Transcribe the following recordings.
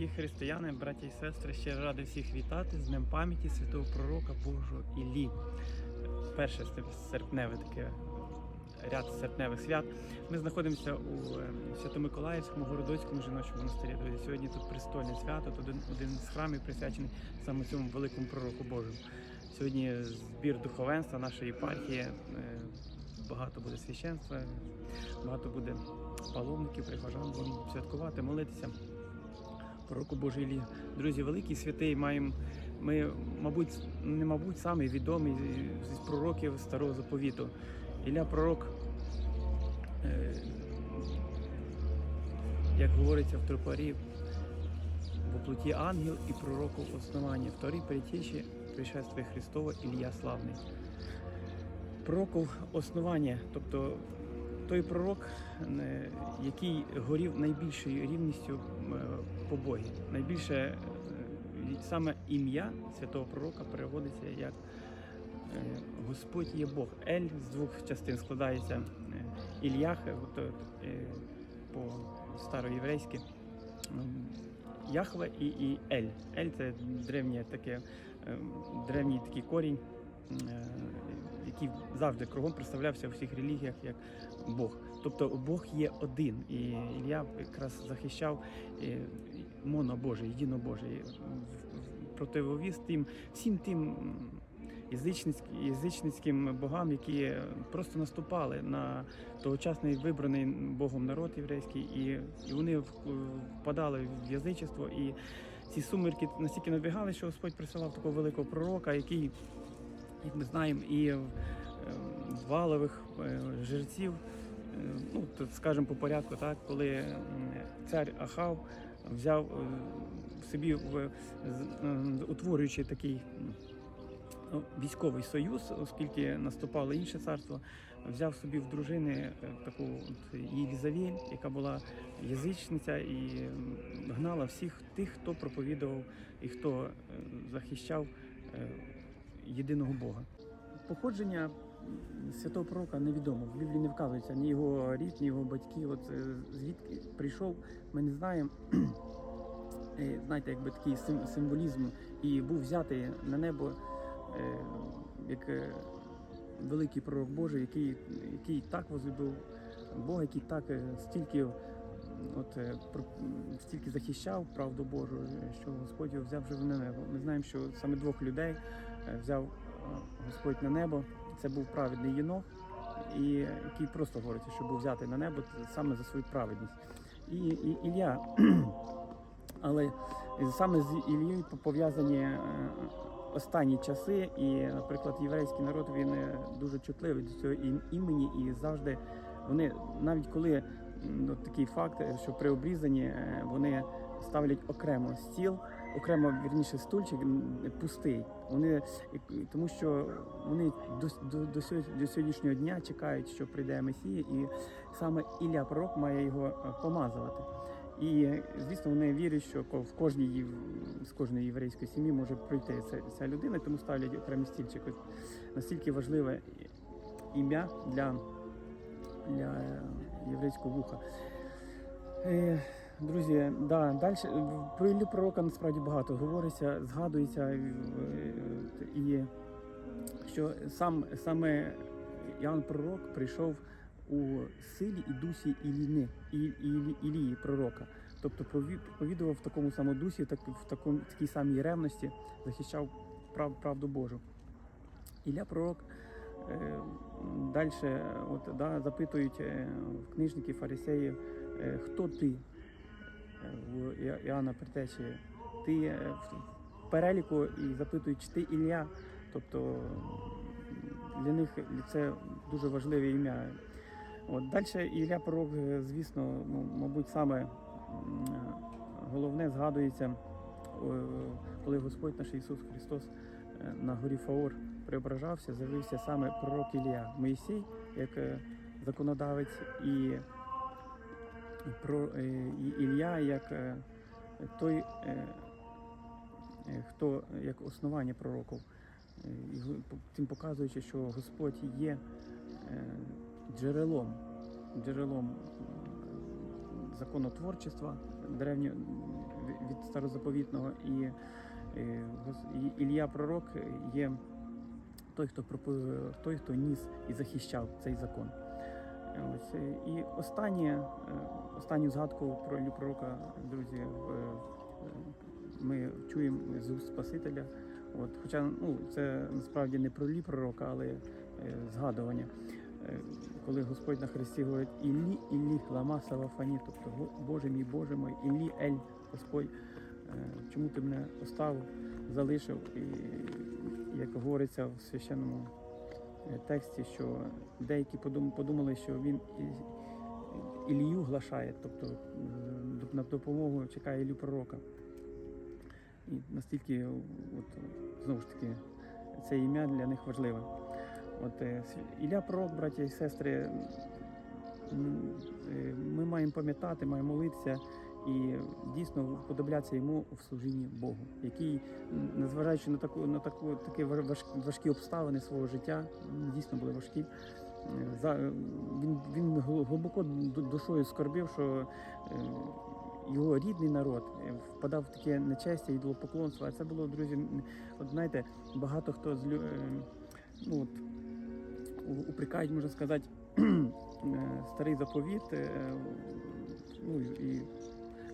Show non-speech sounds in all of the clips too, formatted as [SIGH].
Дорогі християни, браті і сестри, ще радий всіх вітати з Днем пам'яті святого пророка Божого Іллі. Перше серпневе таке ряд серпневих свят. Ми знаходимося у е, Свято-Миколаївському городоцькому жіночому монастирі. Сьогодні тут престольне свято, тут один, один з храмів присвячений саме цьому великому пророку Божому. Сьогодні збір духовенства нашої єпархії. е, Багато буде священства, багато буде паломників, прихожан, будемо святкувати, молитися. Пророку Божий Іллі. Друзі, великий святий маємо. Ми, мабуть, не мабуть, самий відомий з пророків старого заповіту. Ілля пророк, е, як говориться в тропарі, в плоті ангел і пророку основання. Вторі перетечі пришествия Христова Ілля Славний. Пророков основання, тобто той пророк, е, який горів найбільшою рівністю е, по Богі. Найбільше е, саме ім'я святого пророка переводиться як Господь є Бог. Ель з двох частин складається Ільях, по староєврейськи. Яхве і, і Ель. Ель це древнє таке, е, древній такий корінь, який завжди кругом представлявся у всіх релігіях як Бог. Тобто Бог є один. І Ілля якраз захищав е, моно Боже, єдино Боже, і в- в противовіз тим всім тим язичницьким, язичницьким богам, які просто наступали на тогочасний вибраний Богом народ єврейський, і, і вони впадали в язичество. І ці сумерки настільки набігали, що Господь присилав такого великого пророка, який, як ми знаємо, і е, валових е, жерців. Е, Ну, тут скажемо по порядку, так, коли цар Ахав взяв собі утворюючи такий ну, військовий союз, оскільки наступало інше царство, взяв собі в дружини таку от Єлізавель, яка була язичниця і гнала всіх тих, хто проповідував і хто захищав єдиного Бога. Походження святого пророка невідомо. В Біблії не вказується ні його рід, ні його батьки. От е, звідки прийшов, ми не знаємо. [CLEARS THROAT] Е, Знаєте, якби такий сим- символізм і був взятий на небо е, як великий пророк Божий, який, який так возлюбив Бога, який так стільки, от, стільки захищав правду Божу, що Господь його взяв вже на небо. Ми знаємо, що саме двох людей взяв е, Господь на небо. Це був праведний Єнох, і який просто говориться, що був взятий на небо саме за свою праведність. І, і Ілля, [CLEARS THROAT] але саме з Ілією пов'язані е, останні часи, і, наприклад, єврейський народ він е, дуже чутливий до цього імені, і завжди вони, навіть коли от такий факт, е, що при обрізанні е, вони ставлять окремо стіл, окремо вірніше стульчик пустий. Вони тому, що вони до, до, до, сьогоднішнього дня чекають, що прийде Месія, і саме Ілля Пророк має його е, помазувати. І звісно, вони вірять, що в кожній з кожної єврейської сім'ї може пройти ця, ця людина, тому ставлять окремий стільчик. Настільки важливе ім'я для, для е, єврейського вуха. Е, Друзі, да, далі про Іллю пророка насправді багато говориться, згадується е, і що сам саме Іоанн Пророк прийшов у силі і дусі Іліни, І- Ілі, Ілії пророка. Тобто проповідував в такому самому дусі, так, в такому, такій самій ревності, захищав прав, правду Божу. Ілля пророк е, далі от, да, запитують е, в книжників фарисеїв, е, хто ти е, в Іоанна Притечі. Ти е, в переліку і запитують, чи ти Ілля. Тобто для них це дуже важливе ім'я. От далі Ілля Пророк, е, звісно, мабуть, саме головне згадується, е, коли Господь наш Ісус Христос е, на горі Фаор преображався, з'явився саме пророк Ілія. Моїсей, як е, законодавець, і, про, е, Ілля як е, той, е, хто як основання пророків. Тим показуючи, що Господь є джерелом, джерелом законотворчества древньо, від старозаповітного, і, Ілля Пророк є той, хто той, хто ніс і захищав цей закон. Ось е, і останнє, е, останню згадку про Іллю Пророка, друзі, е, ми чуємо з уст Спасителя. От, хоча ну, це насправді не про Іллі Пророка, але згадування. Коли Господь на Христі говорить Іллі, Іллі, лама савафані, тобто Боже мій, Боже мій, Іллі, Ель, Господь, чому ти мене оставив, залишив? І як говориться в священному тексті, що деякі подумали, що він Ілію глашає, тобто на допомогу чекає Ілю пророка. І настільки, от, знову ж таки, це ім'я для них важливе. От, е, Ілля пророк, браті і сестри, е, ми маємо пам'ятати, маємо молитися і дійсно вподоблятися йому в служінні Богу, який, незважаючи на таку на таку такі важ- важ- важкі обставини свого життя, дійсно були важкі. За він, він гл- глибоко ду- душою скорбів, що е, його рідний народ е, впадав в таке нечестя, ідолопоклонство. А це було, друзі, от знаєте, багато хто з е, ну от упрекають, можна сказати, [CLEARS THROAT] старий заповіт, ну і,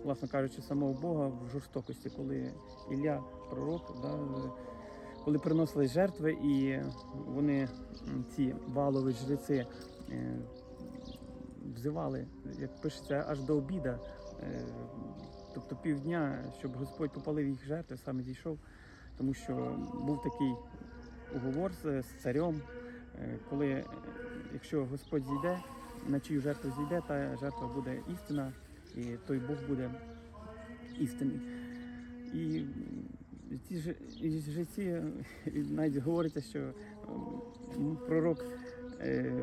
власно кажучи, самого Бога в жорстокості, коли Ілля, пророк, да, коли приносили жертви, і вони ці валові жреці е, взивали, як пишеться, аж до обіда, е, тобто півдня, щоб Господь попалив їх жертви, саме зійшов, тому що був такий уговор з, царем, е, коли якщо Господь зійде, на чию жертву зійде, та жертва буде істина, і той Бог буде істинний. І ці ж і жреці е, навіть говориться, що пророк е,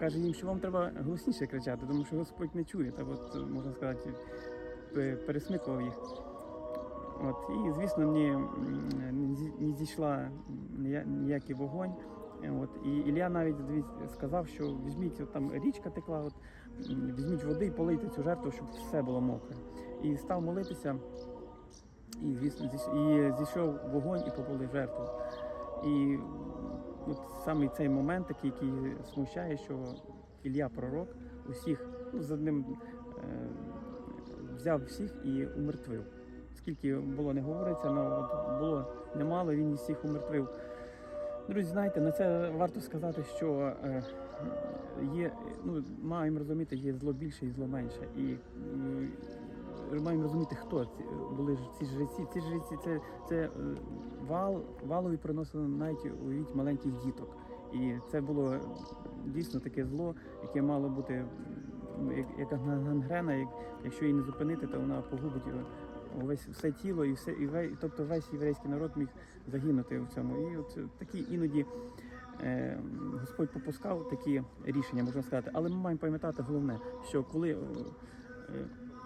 каже їм, що вам треба голосніше кричати, тому що Господь не чує. Та от, можна сказати, пересмикував їх. От, і, звісно, не, м, не зійшла ніякий вогонь. От, і Ілля навіть сказав, що візьміть от там річка текла, от, візьміть води і полийте цю жертву, щоб все було мокре. І став молитися, і, звісно, і зійшов вогонь і пополив жертву. І от саме цей момент, такий, який смущає, що Ілля пророк усіх ну, з одним е, взяв всіх і умертвив. Скільки було не говориться, але було немало, він всіх умертвив. Друзі, знаєте, на це варто сказати, що е, є, ну, маємо розуміти, є зло більше і зло менше. І е, маємо розуміти, хто ці були ж ці жреці. Ці жреці це, це е, вал, валові приносили навіть уявіть маленьких діток. І це було дійсно таке зло, яке мало бути як, як гангрена, як, якщо її не зупинити, то вона погубить увесь все тіло і все, і ве, тобто весь єврейський народ міг загинути в цьому. І от такі іноді е, Господь попускав такі рішення, можна сказати. Але ми маємо пам'ятати головне, що коли е,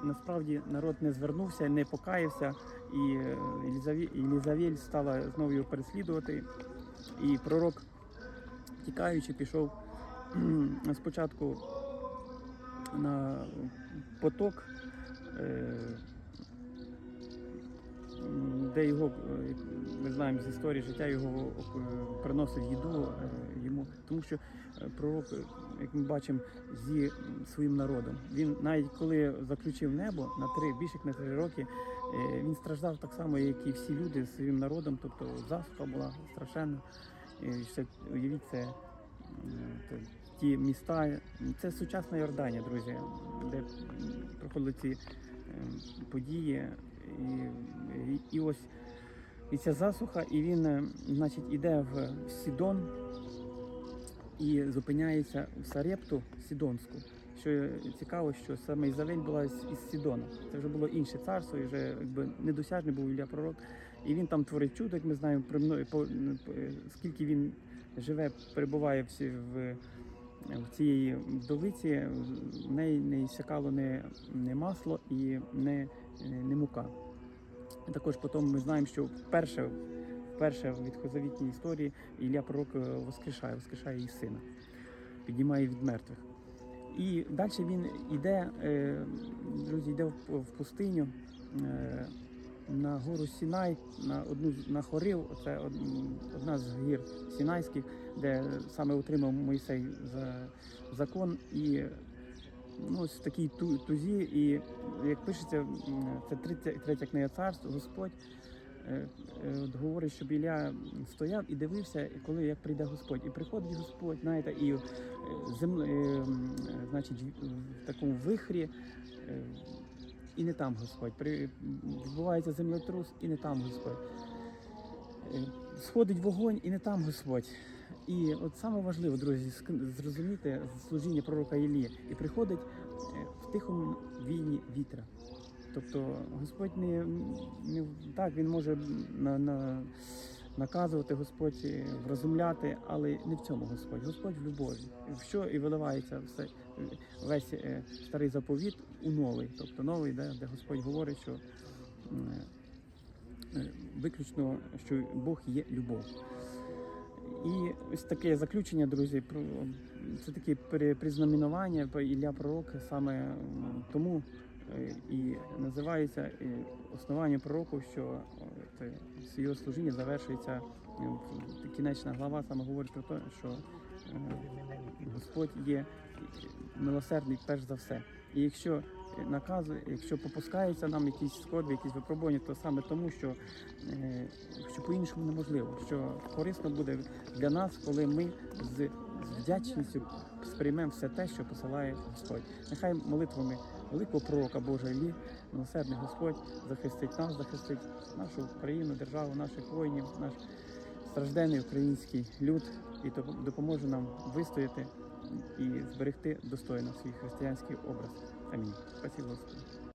насправді народ не звернувся, не покаявся, і е, Єлізавель стала знову його переслідувати, і пророк, тікаючи, пішов спочатку на поток. е, де його, е, ми знаємо з історії життя, його е, приносив їду е, йому, тому що пророк, як ми бачимо, зі своїм народом. Він навіть коли заключив небо на три більше як на три роки, він страждав так само, як і всі люди зі своїм народом, тобто засуха була страшенна. І ще уявіть це. Ті міста, це сучасна Йорданія, друзі, де проходили ці події. І, і, ось і ця засуха, і він, е, значить, іде в Сідон і зупиняється в Сарепту Сідонську. Що цікаво, що саме Ізавель була із Сідона. Це вже було інше царство, і вже якби недосяжний був Ілля Пророк. І він там творить чудо, як ми знаємо, при по, по- скільки він живе, перебуває всі в, в цієї вдовиці, в неї не іссякало не, не масло і не, не мука. Також потім ми знаємо, що вперше, вперше в відхозавітній історії Ілля Пророк е, воскрешає, воскрешає її сина, піднімає від мертвих. І далі він йде, е, друзі, йде в, пустиню, е, на гору Сінай, на одну на Хорив, це одна з гір Сінайських, де саме отримав Мойсей закон і ну, ось в такій тузі, і як пишеться, це третя, книга царств, Господь е, е, говорить, щоб Ілля стояв і дивився, коли як прийде Господь. І приходить Господь, знаєте, і е, земле, значить, в такому вихрі. І не там Господь. Відбувається землетрус, і не там Господь. Е, Сходить вогонь, і не там Господь. І от саме важливо, друзі, зрозуміти служіння пророка Іллі. І приходить е, в тихому війні вітра. Тобто Господь не, не так, він може на, на, наказувати Господь, врозумляти, але не в цьому Господь. Господь в любові. В що і виливається все, весь е, старий заповіт у новий. Тобто новий, де, де Господь говорить, що е, виключно, що Бог є любов. І ось таке заключення, друзі, це таке признаменування Ілля Пророк саме тому і називається е, основання пророку, що е, його служіння завершується. е, Кінечна глава саме говорить про те, що е, Господь є милосердний перш за все. І якщо е, наказує, якщо попускається нам якісь скорби, якісь випробування, то саме тому, що, е, що по-іншому неможливо, що корисно буде для нас, коли ми з, з вдячністю сприймемо все те, що посилає Господь. Нехай молитвами великого пророка Божа Іллі, милосердний Господь захистить нас, захистить нашу країну, державу, наших воїнів, наш стражденний український люд і доп- допоможе нам вистояти і зберегти достойно свій християнський образ. Амінь. Спасибо Господи.